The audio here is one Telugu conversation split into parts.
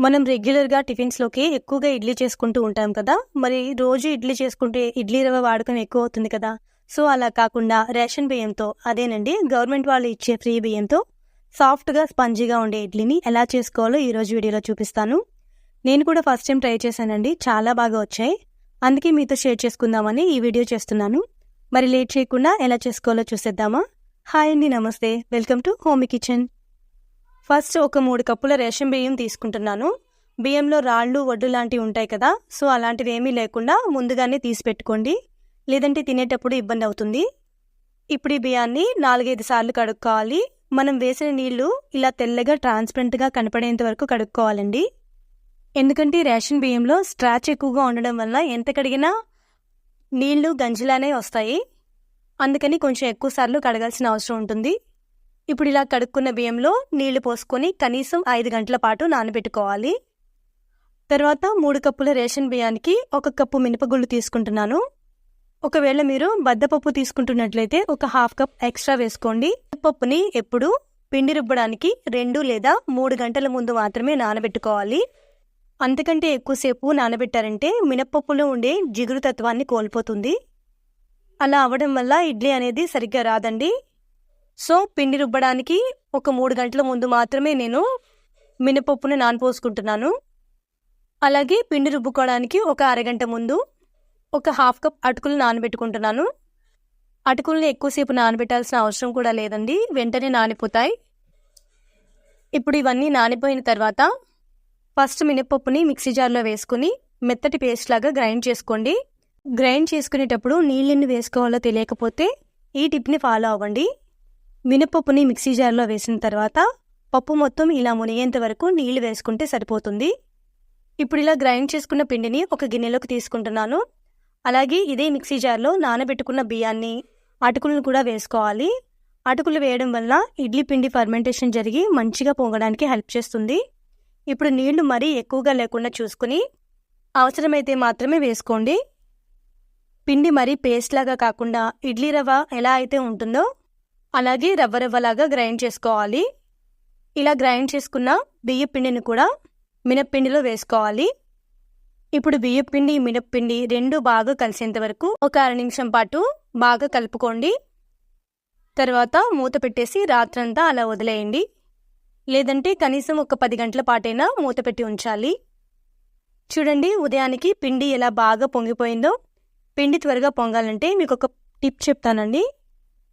మనం రెగ్యులర్‌గా టిఫిన్స్‌లోకి ఎక్కువగా ఇడ్లీ చేసుకుంటూ ఉంటాం కదా! మరి రోజు ఇడ్లీ చేసుకుంటే ఇడ్లీ రవ్వ వాడకం ఎక్కువ అవుతుంది కదా! సో, అలా కాకుండా రేషన్ బియ్యంతో అదేనండి గవర్నమెంట్ వాళ్ళు ఇచ్చే ఫ్రీ బియ్యంతో సాఫ్ట్‌గా, స్పంజీగా ఉండే ఇడ్లీని ఎలా చేసుకోవాలో ఈరోజు వీడియోలో చూపిస్తాను. నేను కూడా ఫస్ట్ టైం ట్రై చేశానండి. చాలా బాగా వచ్చాయి. అందుకే మీతో షేర్ చేసుకుందామని ఈ వీడియో చేస్తున్నాను. మరి లేట్ చేయకుండా ఎలా చేసుకోవాలో చూసేద్దామా? హాయ్ అండి. నమస్తే. Welcome to home kitchen. First ఒక మూడు కప్పుల రేషన్ బియ్యం తీసుకుంటున్నాను. బియ్యంలో రాళ్ళు, వడ్డు లాంటివి ఉంటాయి కదా! సో, అలాంటిది ఏమీ లేకుండా ముందుగానే తీసి పెట్టుకోండి. లేదంటే తినేటప్పుడు ఇబ్బంది అవుతుంది. ఇప్పుడు ఈ బియ్యాన్ని 4, 5 సార్లు కడుక్కోవాలి. మనం వేసిన నీళ్ళు ఇలా తెల్లగా ట్రాన్స్‌పరెంట్‌గా కనపడేంత వరకు కడుక్కోవాలండి. ఎందుకంటే రేషన్ బియ్యంలో స్ట్రాచ్ ఎక్కువగా ఉండడం వల్ల ఎంత కడిగినా నీళ్ళు గంజిలానే వస్తాయి. అందుకని కొంచెం ఎక్కువ సార్లు కడగాల్సిన అవసరం ఉంటుంది. ఇప్పుడు ఇలా కడుక్కున్న బియ్యంలో నీళ్ళు పోసుకొని కనీసం ఐదు గంటల పాటు నానబెట్టుకోవాలి. తర్వాత మూడు కప్పుల రేషన్ బియ్యానికి ఒక కప్పు మినపగుళ్ళు తీసుకుంటున్నాను. ఒకవేళ మీరు బద్దపప్పు తీసుకుంటున్నట్లయితే ఒక హాఫ్ కప్ ఎక్స్ట్రా వేసుకోండి. పప్పుని ఎప్పుడు పిండి రుబ్బడానికి రెండు లేదా మూడు గంటల ముందు మాత్రమే నానబెట్టుకోవాలి. అంతకంటే ఎక్కువసేపు నానబెట్టారంటే మినపప్పులో ఉండే జిగురు తత్వాన్ని కోల్పోతుంది. అలా అవ్వడం వల్ల ఇడ్లీ అనేది సరిగ్గా రాదండి. సో, పిండి రుబ్బడానికి ఒక మూడు గంటల ముందు మాత్రమే నేను మినపప్పును నానపోసుకుంటున్నాను. అలాగే పిండి రుబ్బుకోవడానికి ఒక అరగంట ముందు ఒక హాఫ్ కప్ అటుకులు నానబెట్టుకుంటున్నాను. అటుకుల్ని ఎక్కువసేపు నానబెట్టాల్సిన అవసరం కూడా లేదండి. వెంటనే నానిపోతాయి. ఇప్పుడు ఇవన్నీ నానిపోయిన తర్వాత ఫస్ట్ మినపప్పుని మిక్సీ జార్‌లో వేసుకుని మెత్తటి పేస్ట్ లాగా గ్రైండ్ చేసుకోండి. గ్రైండ్ చేసుకునేటప్పుడు నీళ్ళెన్ని వేసుకోవాలో తెలియకపోతే ఈ టిప్‌ని ఫాలో అవ్వండి. మినపప్పుని మిక్సీ జార్‌లో వేసిన తర్వాత పప్పు మొత్తం ఇలా మునిగేంత వరకు నీళ్ళు వేసుకుంటే సరిపోతుంది. ఇప్పుడు ఇలా గ్రైండ్ చేసుకున్న పిండిని ఒక గిన్నెలోకి తీసుకుంటున్నాను. అలాగే ఇదే మిక్సీ జార్‌లో నానబెట్టుకున్న బియ్యాన్ని, అటుకులను కూడా వేసుకోవాలి. అటుకులు వేయడం వల్ల ఇడ్లీ పిండి ఫర్మెంటేషన్ జరిగి మంచిగా పొంగడానికి హెల్ప్ చేస్తుంది. ఇప్పుడు నీళ్ళు మరీ ఎక్కువగా లేకుండా చూసుకుని అవసరమైతే మాత్రమే వేసుకోండి. పిండి మరీ పేస్ట్ లాగా కాకుండా ఇడ్లీ రవ్వ ఎలా అయితే ఉంటుందో అలాగే రవ్వ రవ్వలాగా గ్రైండ్ చేసుకోవాలి. ఇలా గ్రైండ్ చేసుకున్న బియ్య పిండిని కూడా మినప్పిండిలో వేసుకోవాలి. ఇప్పుడు బియ్యపిండి మినప్పిండి రెండు బాగా కలిసేంత వరకు ఒక అర నిమిషం పాటు బాగా కలుపుకోండి. తర్వాత మూత పెట్టేసి రాత్రంతా అలా వదిలేయండి. లేదంటే కనీసం ఒక పది గంటల పాటైనా మూత పెట్టి ఉంచాలి. చూడండి ఉదయానికి పిండి ఎలా బాగా పొంగిపోయిందో. పిండి త్వరగా పొంగాలంటే మీకొక టిప్ చెప్తానండి.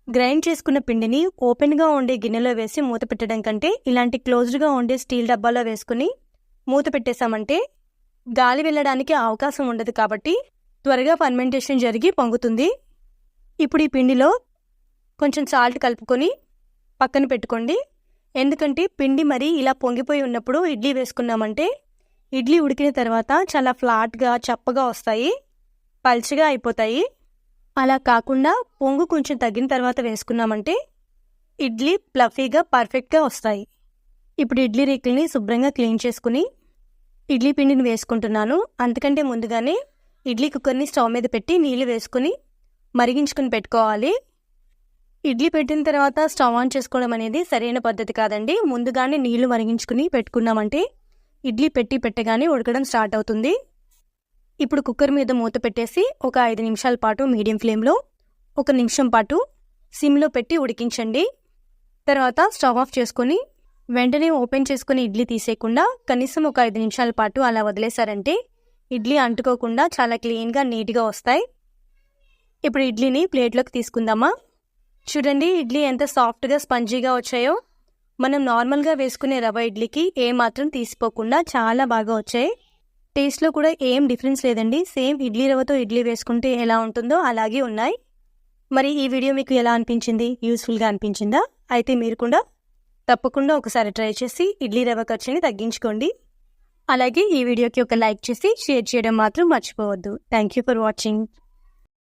గ్రైండ్ చేసుకున్న పిండిని ఓపెన్‌గా ఉండే గిన్నెలో వేసి మూత పెట్టడం కంటే ఇలాంటి క్లోజ్డ్‌గా ఉండే స్టీల్ డబ్బాలో వేసుకుని మూత పెట్టేశామంటే గాలి వెళ్ళడానికి అవకాశం ఉండదు కాబట్టి త్వరగా ఫర్మెంటేషన్ జరిగి పొంగుతుంది. ఇప్పుడు ఈ పిండిలో కొంచెం సాల్ట్ కలుపుకొని పక్కన పెట్టుకోండి. ఎందుకంటే పిండి మరీ ఇలా పొంగిపోయి ఉన్నప్పుడు ఇడ్లీ వేసుకున్నామంటే ఇడ్లీ ఉడికిన తర్వాత చాలా ఫ్లాట్‌గా, చప్పగా వస్తాయి. పల్చగా అయిపోతాయి. అలా కాకుండా పొంగు కొంచెం తగ్గిన తర్వాత వేసుకున్నామంటే ఇడ్లీ ప్లఫీగా పర్ఫెక్ట్‌గా వస్తాయి. ఇప్పుడు ఇడ్లీ రేకుల్ని శుభ్రంగా క్లీన్ చేసుకుని ఇడ్లీ పిండిని వేసుకుంటున్నాను. అంతకంటే ముందుగానే ఇడ్లీ కుక్కర్‌ని స్టవ్ మీద పెట్టి నీళ్ళు వేసుకుని మరిగించుకుని పెట్టుకోవాలి. ఇడ్లీ పెట్టిన తర్వాత స్టవ్ ఆన్ చేసుకోవడం అనేది సరైన పద్ధతి కాదండి. ముందుగానే నీళ్ళు మరిగించుకుని పెట్టుకున్నామంటే ఇడ్లీ పెట్టి పెట్టగానే ఉడకడం స్టార్ట్ అవుతుంది. ఇప్పుడు కుక్కర్ మీద మూత పెట్టేసి ఒక ఐదు నిమిషాల పాటు మీడియం ఫ్లేమ్‌లో, ఒక నిమిషం పాటు సిమ్‌లో పెట్టి ఉడికించండి. తర్వాత స్టవ్ ఆఫ్ చేసుకొని వెంటనే ఓపెన్ చేసుకుని ఇడ్లీ తీసేయకుండా కనీసం ఒక ఐదు నిమిషాల పాటు అలా వదిలేశారంటే ఇడ్లీ అంటుకోకుండా చాలా క్లీన్‌గా, నీట్‌గా వస్తాయి. ఇప్పుడు ఇడ్లీని ప్లేట్‌లోకి తీసుకుందామా? చూడండి ఇడ్లీ ఎంత సాఫ్ట్‌గా, స్పంజీగా వచ్చాయో. మనం నార్మల్‌గా వేసుకునే రవ్వ ఇడ్లీకి ఏమాత్రం తీసిపోకుండా చాలా బాగా వచ్చాయి. టేస్ట్‌లో కూడా ఏం డిఫరెన్స్ లేదండి. సేమ్ ఇడ్లీ రవ్వతో ఇడ్లీ వేసుకుంటే ఎలా ఉంటుందో అలాగే ఉన్నాయి. మరి ఈ వీడియో మీకు ఎలా అనిపించింది? యూస్ఫుల్గా అనిపించిందా? అయితే మీరు కూడా తప్పకుండా ఒకసారి ట్రై చేసి ఇడ్లీ రవ్వ ఖర్చుని తగ్గించుకోండి. అలాగే ఈ వీడియోకి ఒక లైక్ చేసి షేర్ చేయడం మాత్రం మర్చిపోవద్దు. Thank you for watching.